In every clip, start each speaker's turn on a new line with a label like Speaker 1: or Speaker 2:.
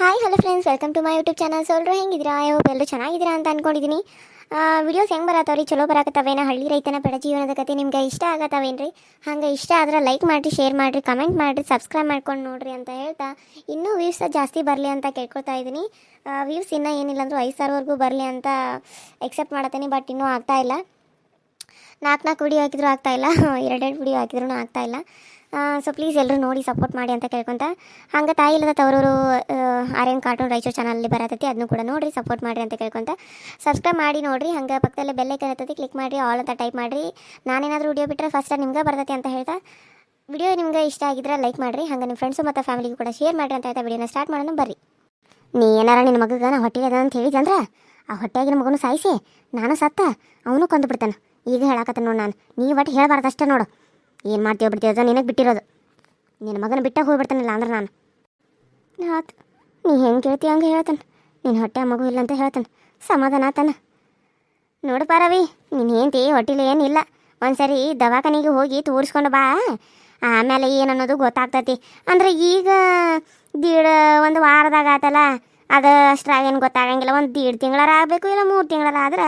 Speaker 1: Hi hello friends welcome to my YouTube channel ಸೋಲ್ರು ಹೆಂಗಿದ್ದೀರಾ? I hope ಎಲ್ಲರೂ ಚೆನ್ನಾಗಿದ್ದೀರಾ ಅಂತ ಅಂದ್ಕೊಂಡಿದ್ದೀನಿ ವಿಡಿಯೋಸ್ ಹೆಂಗೆ ಬರತ್ತವ್ರಿ? ಚಲೋ ಬರಕತ್ತವೇನ? ಹಳ್ಳಿ ರೈತನ ಪಡ ಜೀವನದ ಕತೆ ನಿಮ್ಗೆ ಇಷ್ಟ ಆಗತ್ತವೇನ್ರಿ? ಹಂಗೆ ಇಷ್ಟ ಆದ್ರೆ ಲೈಕ್ ಮಾಡಿರಿ ಶೇರ್ ಮಾಡಿರಿ ಕಮೆಂಟ್ ಮಾಡಿರಿ ಸಬ್ಸ್ಕ್ರೈಬ್ ಮಾಡ್ಕೊಂಡು ನೋಡ್ರಿ ಅಂತ ಹೇಳ್ತಾ ಇನ್ನೂ ವ್ಯೂಸ್ ಜಾಸ್ತಿ ಬರಲಿ ಅಂತ ಕೇಳ್ಕೊಳ್ತಾ ಇದ್ದೀನಿ. ವ್ಯೂಸ್ ಇನ್ನೂ ಏನಿಲ್ಲ ಅಂದರೂ ಐದು ಸಾವಿರವರೆಗೂ ಬರಲಿ ಅಂತ ಎಕ್ಸೆಪ್ಟ್ ಮಾಡತ್ತೀನಿ ಬಟ್ ಇನ್ನೂ ಆಗ್ತಾ ಇಲ್ಲ. ನಾಲ್ಕು ನಾಲ್ಕು ವಿಡಿಯೋ ಹಾಕಿದ್ರು ಆಗ್ತಾ ಇಲ್ಲ. ಎರಡೆರಡು ವಿಡಿಯೋ ಹಾಕಿದ್ರು ಆಗ್ತಾ ಇಲ್ಲ. ಸೊ ಪ್ಲೀಸ್ ಎಲ್ಲರೂ ನೋಡಿ ಸಪೋರ್ಟ್ ಮಾಡಿ ಅಂತ ಕೇಳ್ಕೊಂತ. ಹಂಗೆ ತಾಯಿ ಇಲ್ಲದ ತವರೂರು ಆರ್ಯನ್ ಕಾರ್ಟೂನ್ ರಾಯಚೂರು ಚಾನಲಲ್ಲಿ ಬರತೈತಿ ಅದನ್ನು ಕೂಡ ನೋಡಿರಿ ಸಪೋರ್ಟ್ ಮಾಡಿರಿ ಅಂತ ಕೇಳ್ಕೊಂತ. ಸಬ್ಸ್ಕ್ರೈಬ್ ಮಾಡಿ ನೋಡಿರಿ, ಹಂಗೆ ಪಕ್ಕದಲ್ಲೇ ಬೆಲ್ಲೈಕನ್ ಇರ್ತೈತಿ ಕ್ಲಿಕ್ ಮಾಡಿ ಆಲ್ ಅಂತ ಟೈಪ್ ಮಾಡಿರಿ. ನಾನೇನಾದರೂ ವಿಡಿಯೋ ಬಿಟ್ಟರೆ ಫಸ್ಟ್ ನಿಮ್ಗೆ ಬರ್ತೈತಿ ಅಂತ ಹೇಳ್ತಾ. ವಿಡಿಯೋ ನಿಮ್ಗೆ ಇಷ್ಟ ಆಗಿದ್ರೆ ಲೈಕ್ ಮಾಡಿರಿ, ಹಂಗೆ ನಿಮ್ಮ ಫ್ರೆಂಡ್ಸು ಮತ್ತು ಫ್ಯಾಮಿಲಿಗೂ ಕೂಡ ಶೇರ್ ಮಾಡಿರಿ ಅಂತ ಹೇಳ್ತಾ ವಿಡಿಯೋನ ಸ್ಟಾರ್ಟ್ ಮಾಡೋಣ, ಬರ್ರಿ. ನೀ ಏನಾರ ನಿನ್ನ ಮಗಗೆ ನಾ ಹೊಟ್ಟೆಗೆ ಅದ ಅಂತ ಹೇಳಿದಂದ್ರೆ ಆ ಹೊಟ್ಟೆಗಿನ ಮಗನು ಸಾಯಿಸಿ, ನಾನು ಸತ್ತ, ಅವನು ಕೊಂದು ಬಿಡ್ತಾನೆ. ಈಗ ಹೇಳಕತ್ತ ನೋಡು ನಾನು, ನೀ ಒಟ್ಟು ಹೇಳಬಾರ್ದಷ್ಟೇ ನೋಡು. ಏನು ಮಾಡ್ತೀವೋ ಬಿಡ್ತೀವೋ ನಿನಗೆ ಬಿಟ್ಟಿರೋದು. ನಿನ್ನ ಮಗನ ಬಿಟ್ಟಾಗ ಹೋಗ್ಬಿಡ್ತಾನಿಲ್ಲ ಅಂದ್ರೆ ನಾನು. ಆತು ನೀ ಹೆಂಗೆ ಕೇಳ್ತಿ ಹಂಗೆ ಹೇಳ್ತಾನೆ. ನಿನ್ನ ಹೊಟ್ಟೆ ಮಗು ಇಲ್ಲ ಅಂತ ಹೇಳ್ತಾನೆ. ಸಮಾಧಾನ ಆತನ. ನೋಡು ಪಾರವಿ, ನೀನು ಹೆಂಡ್ತಿ ಹೊಟ್ಟಿಲಿ ಏನಿಲ್ಲ ಒಂದ್ಸರಿ ದವಾಖಾನೆಗೆ ಹೋಗಿ ತೋರಿಸ್ಕೊಂಡು ಬಾ. ಆಮೇಲೆ ಏನನ್ನೋದು ಗೊತ್ತಾಗ್ತೈತಿ. ಅಂದ್ರೆ ಈಗ ದೀಡ್, ಒಂದು ವಾರದಾಗ ಆತಲ್ಲ. ಅದು ಅಷ್ಟ್ರಾಗ ಏನು ಗೊತ್ತಾಗಂಗಿಲ್ಲ. ಒಂದು ದೀಡ್ ತಿಂಗಳಾರ ಆಗಬೇಕು ಇಲ್ಲ ಮೂರು ತಿಂಗಳಾರ ಆದ್ರೆ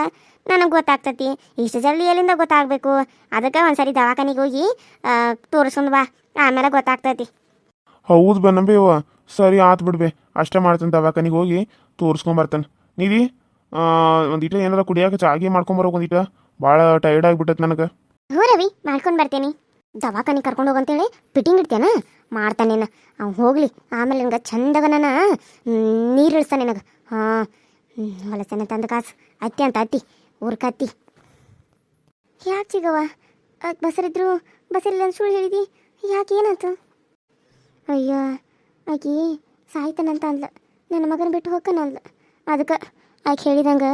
Speaker 1: ನನಗೆ ಗೊತ್ತಾಗ್ತತಿ. ಇಷ್ಟು ಜಲ್ದಿ ಎಲ್ಲಿಂದ ಗೊತ್ತಾಗಬೇಕು? ಅದಕ್ಕೆ ಒಂದ್ಸರಿ ದವಾಖಾನಿಗೆ ಹೋಗಿ ತೋರಿಸ್ಕೊಂಡು ಬಾ. ಆಮೇಲೆ ಗೊತ್ತಾಗ್ತತಿ.
Speaker 2: ಹೌದು ಬನ್ನಬೇವ ಸರಿ ಆತು ಬಿಡ್ಬೆ. ಅಷ್ಟೇ ಮಾಡ್ತಾನೆ ದವಾಖಾನಿಗೆ ಹೋಗಿ ತೋರಿಸ್ಕೊಂಬರ್ತಾನೆ ನೀವಿ? ಒಂದಿಟ ಏನಾರ ಕುಡಿಯಾಕ ಚಾಗಿ ಮಾಡ್ಕೊಂಬರೋ ಒಂದಿಟ? ಭಾಳ ಟೈರ್ಡ್ ಆಗಿಬಿಟ್ಟೈತೆ ನನಗೆ.
Speaker 1: ಹ್ಞೂ ರವಿ ಮಾಡ್ಕೊಂಡು ಬರ್ತೀನಿ. ದವಾಖಾನೆ ಕರ್ಕೊಂಡು ಹೋಗಂತೇಳಿ ಫಿಟ್ಟಿಂಗ್ ಇಡ್ತೇನ? ಮಾಡ್ತಾನೆ ಅವ್ನು ಹೋಗ್ಲಿ. ಆಮೇಲೆ ನನಗೆ ಚಂದಾಗ ನಾನು ನೀರು ಇಳಿಸ್ತಾನೆ ನನಗೆ. ಹಾಂ ಹೊಲಸನ ತಂದು ಕಾಸು. ಅತ್ತಿ ಅಂತ ಅತ್ತಿ. ಊರ್ ಕತ್ತಿ. ಯಾಕೆ ಅದು ಬಸರಿದ್ರು ಬಸರಿಲ್ಲ ಅಂತ ಸುಳ್ಳು ಹೇಳಿದಿ, ಯಾಕೆ ಏನಾಯ್ತು? ಅಯ್ಯೋ, ಆಕಿ ಸಾಯ್ತಾನಂತ ಅಂದ್ಲ. ನನ್ನ ಮಗನ ಬಿಟ್ಟು ಹೋಗ್ಕನ ಅಂದ್ಲ. ಅದಕ್ಕೆ ಆಕೆ ಹೇಳಿದಂಗೆ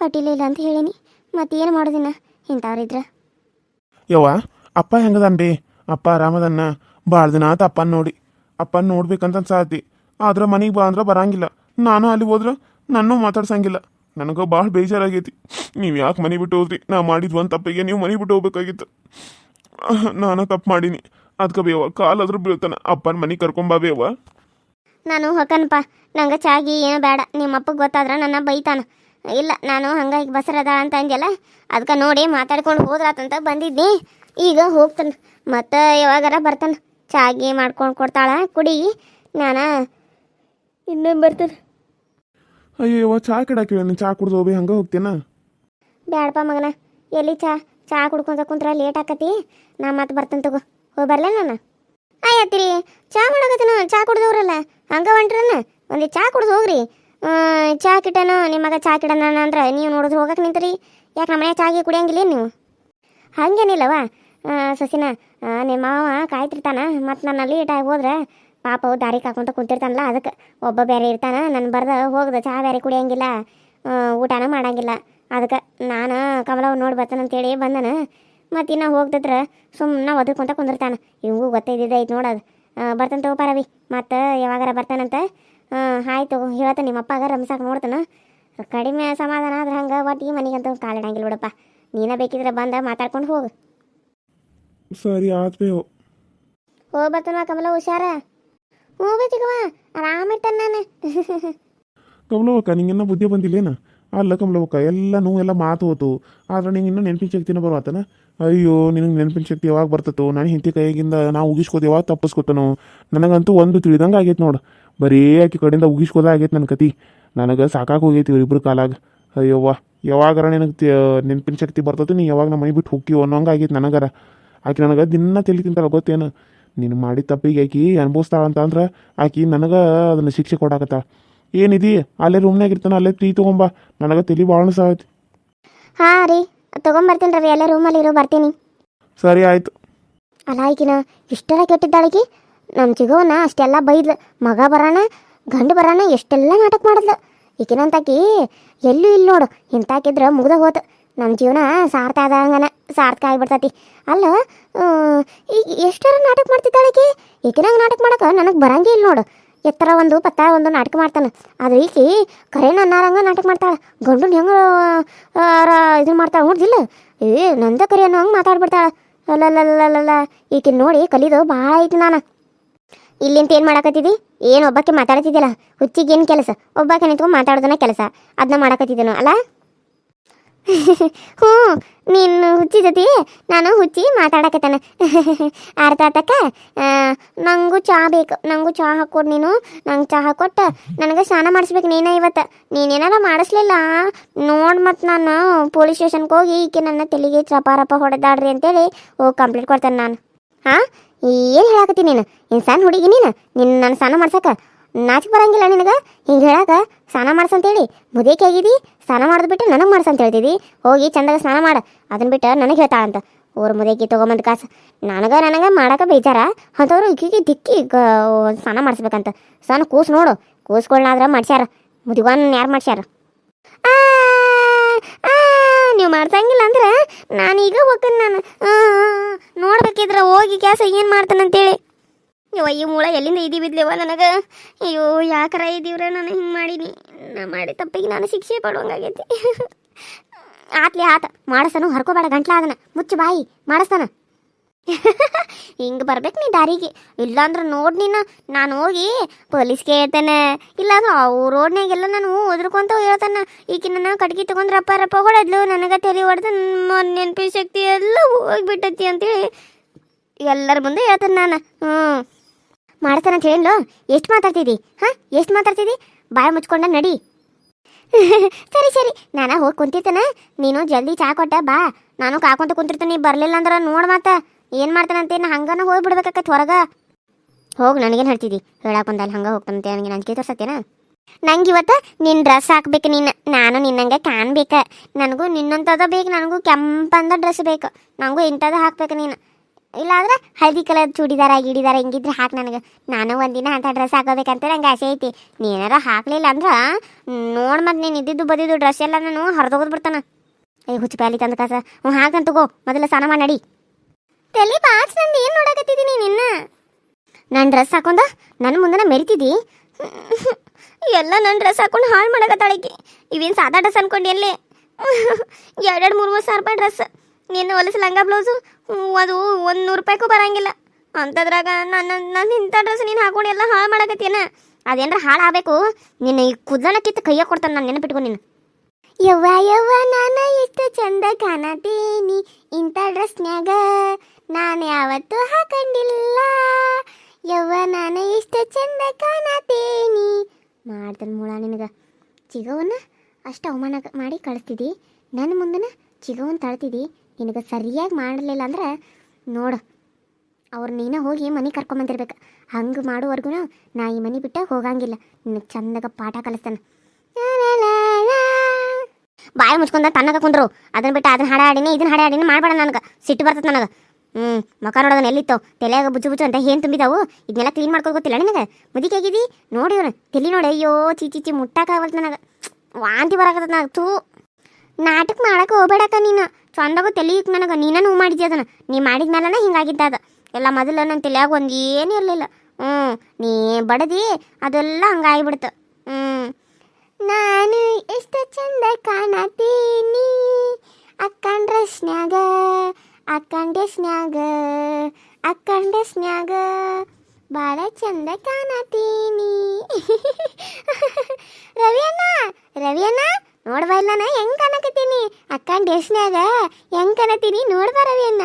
Speaker 1: ಹೊಟ್ಟಿಲಿಲ್ಲ ಇಲ್ಲ ಅಂತ ಹೇಳೀನಿ. ಮತ್ತೇನು ಮಾಡೋದಿನ ಇಂಥವ್ರಿದ್ರ?
Speaker 2: ಯವ್ವ, ಅಪ್ಪ ಹೆಂಗದನ್ ಅಪ್ಪ ಆರಾಮದನ್ನ ಭಾಳ ದಿನ ಆತ ಅಪ್ಪನ ನೋಡಿ. ಅಪ್ಪನ ನೋಡ್ಬೇಕಂತ ಸಾತಿ ಆದ್ರೆ ಮನೆಗೆ ಬಾ ಅಂದ್ರೆ ಬರಂಗಿಲ್ಲ. ನಾನು ಅಲ್ಲಿ ಹೋದ್ರೆ ನನ್ನೂ ಮಾತಾಡ್ಸಂಗಿಲ್ಲ. ನನಗೆ ಭಾಳ ಬೇಜಾರಾಗೈತಿ. ನೀವು ಯಾಕೆ ಮನೆ ಬಿಟ್ಟು ಹೋದ್ರಿ ನಾ ಮಾಡಿದ ಒಂದು ತಪ್ಪಿಗೆ ನೀವು ಮನೆ ಬಿಟ್ಟು ಹೋಗ್ಬೇಕಾಗಿತ್ತು. ನಾನು ತಪ್ಪು ಮಾಡೀನಿ. ಅದಕ್ಕೆ ಬೇವ ಕಾಲಾದರೂ ಬೀಳ್ತಾನೆ. ಅಪ್ಪನ ಮನೆ ಕರ್ಕೊಂಬಾ ಬೇವ.
Speaker 1: ನಾನು ಹೊಕ್ಕನಪ್ಪ ನಂಗೆ ಚಾಗಿ ಏನು ಬೇಡ. ನಿಮ್ಮ ಅಪ್ಪಗೆ ಗೊತ್ತಾದ್ರೆ ನನ್ನ ಬೈತಾನ. ಇಲ್ಲ, ನಾನು ಹಂಗೆ ಈಗ ಬಸರದ ಅಂತ ಅಂದೆಲ್ಲ ಅದಕ್ಕೆ ನೋಡಿ ಮಾತಾಡ್ಕೊಂಡು ಹೋದ್ರಾತಂತ ಬಂದಿದ್ನಿ. ಈಗ ಹೋಗ್ತಾನೆ. ಮತ್ತೆ ಯಾವಾಗಾರ ಬರ್ತಾನೆ. ಚಾಗಿ ಮಾಡ್ಕೊಂಡು ಕೊಡ್ತಾಳ. ಕುಡಿ. ನಾನು ಇನ್ನೊಂದು ಬರ್ತಾನೆ.
Speaker 2: ಅಯ್ಯೋ ಚಾ ಕಡಾಕ ಚಾ ಕುಡ್ದು ಹೋಗಿ ಹಂಗೆ ಹೋಗ್ತೇನ?
Speaker 1: ಬ್ಯಾಡಪ್ಪ ಮಗನ, ಎಲ್ಲಿ ಚಾ? ಚಾ ಕುಡ್ಕೊಂತ ಕುಂತ್ರ ಲೇಟ್ ಆಕತಿ. ನಾ ಮತ್ತೆ ಬರ್ತೇನೆ ತಗೋ. ಹೋಗಿ ಬರ್ಲ ನಾನು? ಆಯ್ತಿರಿ ಚಾ ಮಾಡಕತ್ತಿನ, ಚಾ ಕುಡ್ದವ್ರಲ್ಲ, ಹಂಗ ಹೊಂಟ್ರನ? ಒಂದು ಚಾ ಕುಡ್ದು ಹೋಗ್ರಿ. ಚಾ ಕಿಟನ ನಿಮ್ಮ ಮಗ ಚಾ ಕಿಡನ ಅಂದ್ರೆ ನೀವು ನೋಡಿದ್ರೆ ಹೋಗಕ್ಕೆ ನಿಂತ್ರಿ. ಯಾಕೆ ನಮ್ಮ ಮನೆ ಚಾಗಿ ಕುಡಿಯಂಗಿಲ್ಲ ನೀವು? ಹಂಗೇನಿಲ್ಲವ ಸಸಿನ ನಿಮ್ಮ ಮಾವ ಕಾಯ್ತಿರ್ತಾನ, ಮತ್ತು ನಾನು ಲೇಟ್ ಆಗಿ ಹೋದ್ರೆ ಪಾಪ ಅವ್ ದಾರಿ ಕಾಕೊಂತ ಕುಂತಿರ್ತಾನಲ್ಲ ಅದಕ್ಕೆ ಒಬ್ಬ ಬೇರೆ ಇರ್ತಾನೆ ನಾನು ಬರ್ದ ಹೋಗ್ದ ಚಹಾ ಬೇರೆ ಕುಡಿಯಂಗಿಲ್ಲ ಊಟನೂ ಮಾಡಂಗಿಲ್ಲ. ಅದಕ್ಕೆ ನಾನು ಕಮಲವ್ ನೋಡಿ ಬರ್ತಾನಂತೇಳಿ ಬಂದನ. ಮತ್ತು ಇನ್ನು ಹೋಗ್ತಿದ್ರೆ ಸುಮ್ಮನೆ ಒದರ್ಕೊಂತ ಕುಂದಿರ್ತಾನೆ. ಇವಂಗೂ ಗೊತ್ತಿದ್ದಿದ್ದು ಐತೆ ನೋಡೋದು ಬರ್ತಾನೆ ತಗೋ ರವಿ ಮತ್ತು ಯಾವಾಗಾರ ಬರ್ತಾನಂತ? ಆಯ್ತು ಹೇಳ್ತ ನಿಮ್ಮ ಅಪ್ಪಾಗ ರಮ್ಸಾಕ ನೋಡ್ತಾನೆ. ಕಡಿಮೆ ಸಮಾಧಾನ ಆದ್ರೆ ಹಂಗೆ ಒಟ್ಟಿಗೆ ಮನೆಗಂತೂ ಕಾಲಿಡಂಗಿಲ್ಲ ಬಿಡಪ್ಪ. ನೀನ ಬೇಕಿದ್ರೆ ಬಂದ ಮಾತಾಡ್ಕೊಂಡು ಹೋಗು.
Speaker 2: ಸರಿ ಆತ್ ಹೋಗ್ಬರ್ತಾನ
Speaker 1: ಹೋಗಿ ಬರ್ತಾನ ಕಮಲ ಹುಷಾರ? ಹ್ಞೂ ಬೇಚಿಗವ ಆರಾಮಿರ್ತಾನೆ ನಾನು.
Speaker 2: ಕಮಲವಕ್ಕ ನಿಂಗೆನ್ನ ಬುದ್ಧಿ ಬಂದಿಲ್ಲೇನ? ಅಲ್ಲ ಕಮಲವಕ್ಕ ಎಲ್ಲ ನೋವು ಎಲ್ಲ ಮಾತು ಹೋತು. ಆದ್ರೆ ನಿಂಗೆ ಇನ್ನೂ ನೆನಪಿನ ಶಕ್ತಿನ ಬರುವತ್ತನ ಅಯ್ಯೋ, ನಿನಗೆ ನೆನಪಿನ ಶಕ್ತಿ ಯಾವಾಗ ಬರ್ತತೋ? ನಾನು ಹಿಂತಿ ಕೈಯಿಂದ ನಾವು ಉಗಿಸ್ಕೋದು ಯಾವಾಗ ತಪ್ಪಿಸ್ಕೊತನೋ? ನನಗಂತೂ ಒಂದು ತಿಳಿದಂಗೆ ಆಗೈತೆ ನೋಡು. ಬರೀ ಆಕೆ ಕಡೆಯಿಂದ ಉಗಿಸ್ಕೋದ ಆಗೈತೆ ನನ್ನ ಕತಿ. ನನಗೆ ಸಾಕಾಗಿ ಹೋಗೈತಿ ಇವ್ರಿಬ್ರು ಕಾಲಾಗ. ಅಯ್ಯವ್ವ, ಯಾವಾಗಾರ ನಿನಗೆ ನೆನಪಿನ ಶಕ್ತಿ ಬರ್ತದೆ ನೀ ಯಾವಾಗ ನಮ್ಮ ಮನೆ ಬಿಟ್ಟು ಹೋಗ್ತೀವೋ ಅನ್ನೋಂಗೆ ಆಗೈತೆ ನನಗರ. ಆಕೆ ನನಗೆ ದಿನ ತಿಳಿ ತಿಂತಾಳ, ಗೊತ್ತೇನು? ನೀನು ಮಾಡಿ ತಪ್ಪಿಗೆ ಆಕಿ ಅನುಭವಿಸ್ತಾಳ ಅಂತಂದ್ರೆ ಆಕಿ ನನಗೆ ಅದನ್ನು ಶಿಕ್ಷೆ ಕೊಡಾಕತ್ತಾಳ. ಏನಿದಿ ಅಲ್ಲೇ ರೂಮ್ನಾಗ ಇರ್ತಾನ ಅಲ್ಲೇ ಟೀ ತೊಗೊಂಬ. ನನಗೆ ತಲೆ ಭಾಳ ಸಾಯ್ತು
Speaker 1: ಹಾಂ ರೀ ತಗೊಂಬರ್ತೀನಿ ರವಿ ಎಲ್ಲ ರೂಮಲ್ಲಿ ಇರೋ ಬರ್ತೀನಿ.
Speaker 2: ಸರಿ ಆಯ್ತು.
Speaker 1: ಅಲ್ಲ ಆಕಿನ ಇಷ್ಟೆಲ್ಲ ಕೆಟ್ಟಿದ್ದಾಳಕಿ ನಮ್ಮ ಚಿಗೋನ ಅಷ್ಟೆಲ್ಲ ಬೈದ್ಲು. ಮಗ ಬರೋಣ ಗಂಡು ಬರೋಣ ಎಷ್ಟೆಲ್ಲ ನಾಟಕ ಮಾಡಿದ್ಲು. ಈಕಿನಂತಾಕಿ ಎಲ್ಲೂ ಇಲ್ಲ ನೋಡು ಇಂತಾಕಿದ್ರೆ ಮುಗ್ದ ಹೋತು. ನಮ್ಮ ಜೀವನ ಸಾರ್ಥ ಆದಂಗನ, ಸಾರ್ಥಕ ಆಗಿಬಿಡ್ತತಿ. ಅಲ್ಲ ಈಗ ಎಷ್ಟರ ನಾಟಕ ಮಾಡ್ತಿದ್ದಾಳಿಕಿ ಈಕಿನಂಗೆ ನಾಟಕ ಮಾಡೋಕೆ ನನಗೆ ಬರಂಗೇ ಇಲ್ಲ ನೋಡು. ಎತ್ತರ ಒಂದು ಪತ್ತ ಒಂದು ನಾಟಕ ಮಾಡ್ತಾನೆ. ಆದ್ರೆ ಈಕಿ ಕರೇನ ಅನ್ನಾರಂಗ ನಾಟಕ ಮಾಡ್ತಾಳೆ. ಗಂಡು ಹೆಂಗೆ ಇದನ್ನ ಮಾಡ್ತಾಳೆ ನೋಡ್ದಿಲ್ಲ? ಏ, ನಂದ ಕರಿ ಅನ್ನೋ ಹಂಗೆ ಮಾತಾಡ್ಬಿಡ್ತಾಳೆ. ಅಲ್ಲಲ್ಲಲ್ಲಲ್ಲ ಈಕಿನ ನೋಡಿ ಕಲಿದು ಭಾಳ ಐತಿ ನಾನು. ಇಲ್ಲಿಂತ ಏನು ಮಾಡಕತ್ತಿದಿ? ಏನು ಒಬ್ಬಕ್ಕೆ ಮಾತಾಡ್ತಿದ್ದಿಲ್ಲ. ಹುಚ್ಚಿಗೆ ಏನು ಕೆಲಸ? ಒಬ್ಬಕ್ಕೆ ನಿಂತ್ಕೊಂಡು ಮಾತಾಡೋದನ್ನ ಕೆಲಸ. ಅದನ್ನ ಮಾಡಕತ್ತಿದ್ದೇನು ಅಲ್ಲ ಹ್ಞೂ ನೀನು ಹುಚ್ಚಿ ಜೊತೆ ನಾನು ಹುಚ್ಚಿ ಮಾತಾಡಕತ್ತಾನೆ. ಅರ್ಥ ಆತಕ್ಕ ಆ, ನಂಗೂ ಚಹಾ ಬೇಕು ನಂಗೂ ಚಹಾ ಹಾಕ್ಕೊಡು ನೀನು ನಂಗೆ ಚಹಾ ಕೊಟ್ಟು ನನಗೆ ಸ್ನಾನ ಮಾಡಿಸ್ಬೇಕು ನೀನೇ ಇವತ್ತು. ನೀನೇನಾರ ಮಾಡಿಸ್ಲಿಲ್ಲ? ನೋಡಿ ಮತ್ತು ನಾನು ಪೊಲೀಸ್ ಸ್ಟೇಷನ್ಗೆ ಹೋಗಿ ಈಕೆ ನನ್ನ ತಲೆಗೆ ಚಪಾರಪ್ಪ ರಪ ಹೊಡೆದಾಡ್ರಿ ಅಂತೇಳಿ ಓ ಕಂಪ್ಲೇಂಟ್ ಕೊಡ್ತೇನೆ ನಾನು. ಹಾಂ? ಏನು ಹೇಳಾಕತ್ತಿ ನೀನು? ಇನ್ನು ಸಣ್ಣ ಹುಡುಗಿ ನೀನು? ನಿನ್ನ ನಾನು ಸ್ನಾನ ಮಾಡ್ಸಕ್ಕೆ ನಾಚಿಕೆ ಬರಂಗಿಲ್ಲ ನಿನಗೆ? ಹಿಂಗೆ ಹೇಳಾಕ ಸ್ನಾನ ಮಾಡ್ಸಂತೇಳಿ ಮುದೇಕೆ ಆಗಿದಿ ಸ್ನಾನ ಮಾಡೋದು ಬಿಟ್ಟು ನನಗೆ ಮಾಡ್ಸಂತ ಹೇಳ್ತಿದ್ದಿ ಹೋಗಿ ಚಂದಾಗ ಸ್ನಾನ ಮಾಡ. ಅದನ್ನ ಬಿಟ್ಟು ನನಗೆ ಹೇಳ್ತಾಳಂತ. ಊರ ಮುದೇಕಿ ತೊಗೊಂಬಂದು ಕಾಸು. ನನಗೆ ನನಗೆ ಮಾಡೋಕೆ ಬೇಜಾರ. ಅಂಥವ್ರು ಇಕ್ಕಿಗೆ ದಿಕ್ಕಿ ಸ್ನಾನ ಮಾಡಿಸ್ಬೇಕಂತ. ಸಣ್ಣ ಕೂಸು ನೋಡು. ಕೂಸ್ಗಳನ್ನಾದ್ರೆ ಮಾಡ್ಸ್ಯಾರ. ಮುದಿವಾನ್ ಯಾರು ಮಾಡ್ಸ್ಯಾರ? ನೀವು ಮಾಡ್ಸಂಗಿಲ್ಲ ಅಂದ್ರೆ ನಾನೀಗ ಹೋಗ್ತೀನಿ ನಾನು. ನೋಡ್ಬೇಕಿದ್ರೆ ಹೋಗಿ ಕ್ಯಾಸ ಏನು ಮಾಡ್ತಾನಂತೇಳಿ. ಯವ್ವ, ಈ ಮೂಳ ಎಲ್ಲಿಂದ ಇದಿ ಬಿದ್ಲೇವ ನನಗೆ? ಅಯ್ಯೋ, ಯಾಕರ ಇದೀವ್ರ ನಾನು ಹಿಂಗೆ ಮಾಡೀನಿ. ನಾ ಮಾಡಿ ತಪ್ಪಿಗೆ ನಾನು ಶಿಕ್ಷೆ ಪಡುವಂಗಾಗೈತಿ. ಆತ್ಲಿ ಆತ. ಮಾಡಿಸ್ತಾನು, ಹರ್ಕೋಬೇಡ, ಗಂಟ್ಲ ಅದನ್ನ. ಮುಚ್ಚು ಬಾಯಿ, ಮಾಡಿಸ್ತಾನ. ಹಿಂಗೆ ಬರ್ಬೇಕು ನೀ ದಾರಿಗೆ. ಇಲ್ಲಾಂದ್ರೆ ನೋಡಿ ನೀನು. ನಾನು ಹೋಗಿ ಪೊಲೀಸ್ಗೆ ಹೇಳ್ತೇನೆ ಇಲ್ಲಾಂದ್ರೆ ಅವ್ರ ರೋಡ್ನಾಗೆಲ್ಲ ನಾನು ಓದ್ರಕೊಂತ ಹೇಳ್ತಾನೆ. ಈಕಿ ನಾನು ಕಟ್ಗೆ ತೊಗೊಂಡ್ರಪ್ಪ ರಪ್ಪ ರಪ್ಪ ಹೊಡೆದ್ಲು. ನನಗೆ ತಲೆ ಹೊಡೆದು ನೆನಪಿನ ಶಕ್ತಿ ಎಲ್ಲ ಹೋಗ್ಬಿಟ್ಟೈತಿ ಅಂತೇಳಿ ಎಲ್ಲರ ಮುಂದೆ ಹೇಳ್ತಾನೆ ನಾನು. ಹ್ಞೂ ಮಾಡ್ತಾನಂತ ಹೇಳಿಲ್ಲ ಎಷ್ಟು ಮಾತಾಡ್ತಿದ್ದಿ ಹಾಂ? ಎಷ್ಟು ಮಾತಾಡ್ತಿದ್ದಿ ಬಾಯ ಮುಚ್ಕೊಂಡ ನಡಿ. ಸರಿ ಸರಿ. ನಾನು ಹೋಗಿ ಕುಂತಿರ್ತೇನೆ. ನೀನು ಜಲ್ದಿ ಚಾ ಕೊಟ್ಟ, ಬಾ. ನಾನು ಕಾಕೊಂತ ಕುಂತಿರ್ತೀನಿ, ಬರಲಿಲ್ಲ ಅಂದ್ರೆ ನೋಡು ಮಾತ ಏನು ಮಾಡ್ತಾನಂತೆ? ನಾ ಹಂಗನ ಹೋಗಿ ಬಿಡ್ಬೇಕಾಕತ್ ಹೊರಗ. ಹೋಗಿ, ನನಗೇನು ಹೇಳ್ತಿದ್ದಿ ಹೇಳಕ್ಕೆ ಬಂದಲ್ಲಿ ಹಂಗೆ ಹೋಗ್ತಾನಂತೆ. ನನಗೆ ನಂಜಿಕೆ ತೋರ್ಸತ್ತೇನ? ನಂಗೆ ಇವತ್ತು ನಿನ್ನ ಡ್ರೆಸ್ ಹಾಕ್ಬೇಕು ನಿನ್ನ ನಾನು ನಿನ್ನಂಗೆ ಕಾಣ್ಬೇಕು. ನನಗೂ ನಿನ್ನಂಥದ್ದು ಬೇಕು. ನನಗೂ ಕೆಂಪಂದ ಡ್ರೆಸ್ ಬೇಕು. ನನಗೂ ಇಂಥದ್ದು ಹಾಕ್ಬೇಕು ನೀನು. ಇಲ್ಲಾಂದ್ರೆ ಹಳದಿ ಕಲರ್ ಚೂಡಿದಾರ, ಗಿಡಿದಾರ ಹಿಂಗಿದ್ರೆ ಹಾಕಿ ನನಗೆ. ನಾನು ಒಂದಿನ ಅಂತ ಡ್ರೆಸ್ ಹಾಕೋಬೇಕಂತ ನಂಗೆ ಆಸೆ ಐತಿ. ನೀನಾರ ಹಾಕ್ಲಿಲ್ಲ ಅಂದ್ರೆ ನೋಡ್ ಮತ್ತೆ ನೀನು ಇದ್ದಿದ್ದು ಬದಿದ್ದು ಡ್ರೆಸ್ ಎಲ್ಲ ನಾನು ಹರಿದೋಗೋದು ಬಿಡ್ತಾನ. ಏ, ಹುಚ್ಚು ಪ್ಯಾಲಿ ತಂದ ಕಾಸ. ಹ್ಞೂ ಹಾಕಂತ ತಗೋ. ಮೊದಲ ಸ್ನಾನ ಮಾಡಿ ನಡಿ. ತಲೆ ಬಾಚ್ ನಂದು ಏನು ನೋಡಕತ್ತಿದ್ದೀನಿ ನಿನ್ನ? ನಾನು ಡ್ರೆಸ್ ಹಾಕೊಂಡ ನನ್ನ ಮುಂದೆ ಮೆರಿತಿದ್ದಿ? ಎಲ್ಲ ನನ್ನ ಡ್ರೆಸ್ ಹಾಕೊಂಡು ಹಾಳು ಮಾಡಕತ್ತಾಳಕ್ಕೆ ಇವೇನು ಸಾದಾ ಡ್ರೆಸ್ ಅನ್ಕೊಂಡು ಎಲ್ಲೇ ಎರಡೆರಡು ಮೂರು ಮೂರು ಸಾವಿರ ರೂಪಾಯಿ ಡ್ರೆಸ್ ನಿನ್ನ ಹೊಲಸು ಲಂಗ ಬ್ಲೌಸು ಅದು ಒಂದು ನೂರು ರೂಪಾಯಿಗೂ ಬರಂಗಿಲ್ಲ. ಅಂಥದ್ರಾಗ ನನ್ನ ನನ್ನ ಇಂಥ ಡ್ರೆಸ್ ನೀನು ಹಾಕೊಂಡು ಎಲ್ಲ ಹಾಳು ಮಾಡಕತ್ತೀನ ಅದೇನಾರ ಹಾಳು ಆಗಬೇಕು? ನಿನ್ನ ಈ ಕುದಲನ ಕಿತ್ತು ಕೈಯ ಕೊಡ್ತಾನೆ ನಾನು ನೆನಪಿಟ್ಕೊ ನೀನು. ಯವ್ವ ಯವ್ವ, ನಾನು ಎಷ್ಟು ಚಂದ ಕಾಣತೀನಿ. ಇಂಥ ಡ್ರೆಸ್ನ್ಯಾಗ ನಾನು ಯಾವತ್ತೂ ಹಾಕೊಂಡಿಲ್ಲ. ಯವ್ವ, ನಾನು ಎಷ್ಟು ಚಂದ ಕಾಣತೀನಿ. ಮಾಡ್ತಾನೆ ಮೂಳ ನಿನಗೆ. ಚಿಗವನ್ನ ಅಷ್ಟು ಅವಮಾನ ಮಾಡಿ ಕಳಿಸ್ತಿದ್ದಿ ನನ್ನ ಮುಂದನ ಚಿಗವನ್ ತಳ್ತಿದ್ದಿ ನಿನಗೆ ಸರಿಯಾಗಿ ಮಾಡಲಿಲ್ಲ ಅಂದ್ರೆ ನೋಡು, ಅವ್ರು ನೀನೇ ಹೋಗಿ ಮನೆ ಕರ್ಕೊಂಬಂದಿರ್ಬೇಕು ಹಂಗೆ ಮಾಡೋವರೆಗೂ ನಾ ಈ ಮನೆ ಬಿಟ್ಟು ಹೋಗಂಗಿಲ್ಲ. ನಿನಗೆ ಚಂದಾಗ ಪಾಠ ಕಲಿಸ್ತಾನೆ. ಬಾಯಿ ಮುಚ್ಕೊಂಡ ತನ್ನಾಗ ಕುಂದ್ರು. ಅದನ್ನ ಬಿಟ್ಟು ಅದನ್ನ ಹಾಡ ಹಾಡಿನಿ ಇದನ್ನ ಹಾಡ ಹಾಡಿನಿ ಮಾಡಬೇಡ ನನಗೆ. ಸಿಟ್ಟು ಬರ್ತದೆ ನನಗೆ. ಹ್ಞೂ ಮಕ ನೋಡೋದನ್ನ ಎಲ್ಲಿತ್ತು? ತಲೆಯಾಗ ಬುಜ್ಜು ಬುಜ್ಜು ಅಂತ ಏನು ತುಂಬಿದಾವು. ಇದನ್ನೆಲ್ಲ ಕ್ಲೀನ್ ಮಾಡ್ಕೊ ಗೊತ್ತಿಲ್ಲ ನಿನಗೆ? ಮುದಿಕೆ ಆಗಿದಿ ನೋಡಿ ಇವ್ನು, ತಲೆ ನೋಡಿ. ಅಯ್ಯೋ, ಚಿ ಚಿ ಚಿ ಮುಟ್ಟಾಕಾಗಲ್ತು ನನಗೆ. ವಾಂತಿ ಬರಾಕತ್ತ ನನಗೆ. ತೂ ನಾಟಕ ಮಾಡಕ್ಕೆ ಹೋಗ್ಬೇಡಕ್ಕ ನೀನು. ಚಂದಾಗ ತಲೆಯಿಕ್ ನನಗೆ ನೀನ ನೋವು ಮಾಡಿದ್ಯ ಅದನ್ನು. ನೀ ಮಾಡಿದ ಮೇಲನ ಹಿಂಗಾಗಿದ್ದ ಅದು. ಎಲ್ಲ ಮೊದಲು ನನ್ನ ತಲೆಯಾಗ ಒಂದು ಏನೂ ಇರಲಿಲ್ಲ. ಹ್ಞೂ ನೀ ಬಡದಿ, ಅದೆಲ್ಲ ಹಂಗಾಗಿಬಿಡ್ತು. ಹ್ಞೂ ನಾನು ಎಷ್ಟು ಚಂದ ಕಾಣತೀನಿ. ಅಕ್ಕನ ಸ್ನ್ಯಾಗ ಅಕ್ಕಂಡೆ ಸ್ನ್ಯಾಗ ಅಕ್ಕಂಡೆ ಸ್ನ್ಯಾಗ ಭಾಳ ಚಂದ ಕಾಣತೀನಿ. ರವಿಯಣ್ಣ ರವಿಯಣ್ಣ ನೋಡ್ಬಾ ಇಲ್ಲ ನಾ ಹೆಂಗ್ ಕಾಣಕತ್ತೀನಿ? ಅಕ್ಕನ ಡ್ರೆಸ್ನ್ಯಾಗ ಹೆಂಗ್ ಕಾಣತೀನಿ ನೋಡ್ಬಾ ರವಿಯಣ್ಣ.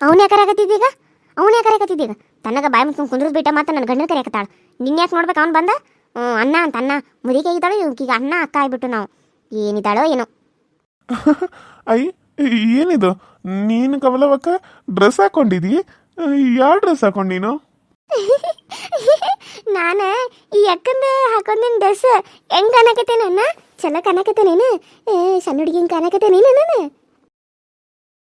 Speaker 1: ಅವನ ಯಾಕೆ ಕರೆಯಕತ್ತಿದ್ದೀಗ ಅವನ ಯಾಕೆ ಕರೆಯಕತ್ತಿದ್ದೀಗ ತನಗ ಬಾಯಿ ಮುಚ್ಕೊಂಡು ಕುಂದ್ರದ್ ಬಿಟ್ಟ ಮಾತ್ರ ನನ್ನ ಗಂಡನ ಕರೆಯಕತ್ತಾಳ ನಿನ್ನ ಯಾಕೆ ನೋಡ್ಬೇಕು ಅವ್ನು ಬಂದ? ಅಣ್ಣ ಅಂತ ಅಣ್ಣ. ಮುದಿಗೆ ಇದ್ದಾಳೋ ಈಗ ಅಣ್ಣ ಅಕ್ಕ ಆಗ್ಬಿಟ್ಟು ನಾವು. ಏನಿದ್ದಾಳೋ ಏನೋ.
Speaker 2: ಐ ಏನಿದು? ನೀನು ಕಮಲವಕ್ಕ ಡ್ರೆಸ್ ಹಾಕೊಂಡಿದಿ ಯಾವ ಡ್ರೆಸ್ ಹಾಕೊಂಡಿನೋ ನೀನು?
Speaker 1: ನಾನು ಈ ಅಕ್ಕಂದ ಹಾಕೊಂಡಿನ ಡ್ರೆಸ್ ಹೆಂಗ್ ಕಾಣಕತ್ತೇನ ಅನ್ನ ಚಲೋ ಏ, ಸಣ್ಣ ಹುಡುಗಿ ಹಿಂಗೆ ಕಾಣಕತ್ತೇನೇನು ನಾನು